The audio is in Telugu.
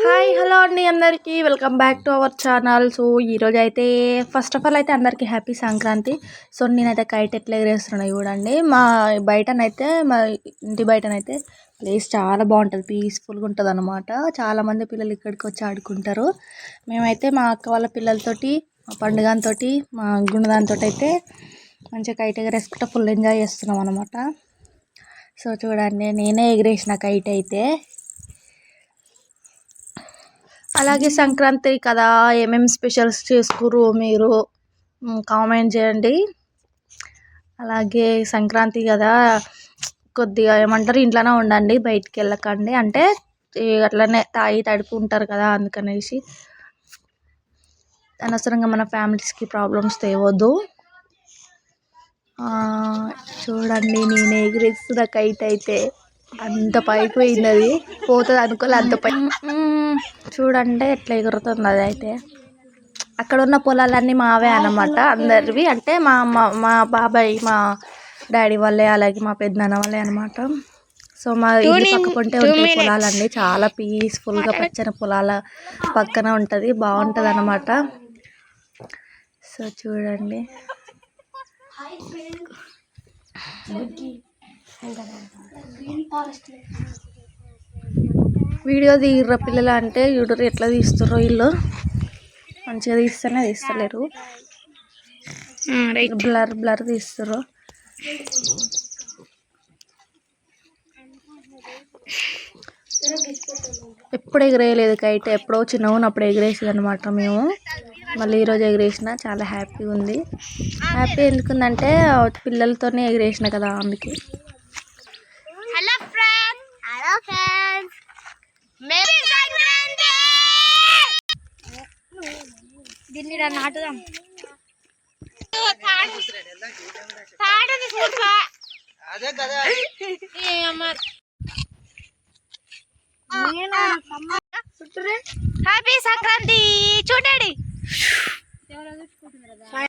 హాయ్ హలో అండి అందరికీ. Welcome back to our channel. So ఈరోజు అయితే ఫస్ట్ ఆఫ్ ఆల్ అయితే అందరికీ హ్యాపీ సంక్రాంతి. సో నేనైతే కైట్ ఎట్లా ఎగరేస్తున్నాయి చూడండి. మా బయటనైతే మా ఇంటి బయటనైతే ప్లేస్ చాలా బాగుంటుంది. పీస్ఫుల్గా ఉంటుంది అనమాట చాలామంది పిల్లలు ఇక్కడికి వచ్చి ఆడుకుంటారు. మేమైతే మా అక్క వాళ్ళ పిల్లలతోటి మా పండుగతో మా గుణదాంతో అయితే మంచిగా కైట్ ఎగరేసుకుంటే ఫుల్ ఎంజాయ్ చేస్తున్నాం అనమాట సో చూడండి నేనే ఎగరేసిన కైట్ అయితే. అలాగే సంక్రాంతి కదా ఏమేమి స్పెషల్స్ చేసుకుర్రు మీరు? కామెంట్ చేయండి. అలాగే సంక్రాంతి కదా కొద్దిగా ఏమంటారు ఇంట్లోనే ఉండండి బయటికి వెళ్ళకండి. అంటే అట్లనే తాగి తడిపి ఉంటారు కదా అందుకనేసి. అనవసరంగా మన ఫ్యామిలీస్కి ప్రాబ్లమ్స్ తేవద్దు. చూడండి నేను ఎగిరిస్తున్న కైట్ అయితే. అంత పైకి పోయింది అది పోతుంది అనుకోలే అంత పై. చూడండి ఎట్లా ఎగురుతుంది అది అయితే. అక్కడ ఉన్న పొలాలన్నీ మావే అన్నమాట అందరివి. అంటే మా అమ్మ మా బాబాయ్ మా డాడీ వాళ్ళే అలాగే మా పెద్దనాన్న వాళ్ళే అనమాట సో మా ఇంటి పక్క పొంటే ఉంటాయి పొలాలన్నీ చాలా పీస్ఫుల్గా పచ్చని పొలాల పక్కన ఉంటుంది బాగుంటుంది అనమాట సో చూడండి. వీడియో తీయర్ర పిల్లలు అంటే యూట్యూబ్ ఎట్లా తీస్తారో వీళ్ళు? మంచిగా తీస్తేనే తీస్తలేరు. బ్లర్ బ్లర్ తీస్తారు ఎప్పుడు ఎగిరేయలేదు కైట్ ఎప్పుడో చిన్నగా ఉన్నప్పుడు ఎగిరేసేది అనమాట మేము. మళ్ళీ ఈరోజు ఎగిరేసిన చాలా హ్యాపీగా ఉంది. హ్యాపీ ఎందుకుందంటే పిల్లలతోనే ఎగిరేసిన కదా అందుకే. ఫ్రెండ్స్ దీన్ని నాటుదాం. హ్యాపీ సంక్రాంతి. చూడండి.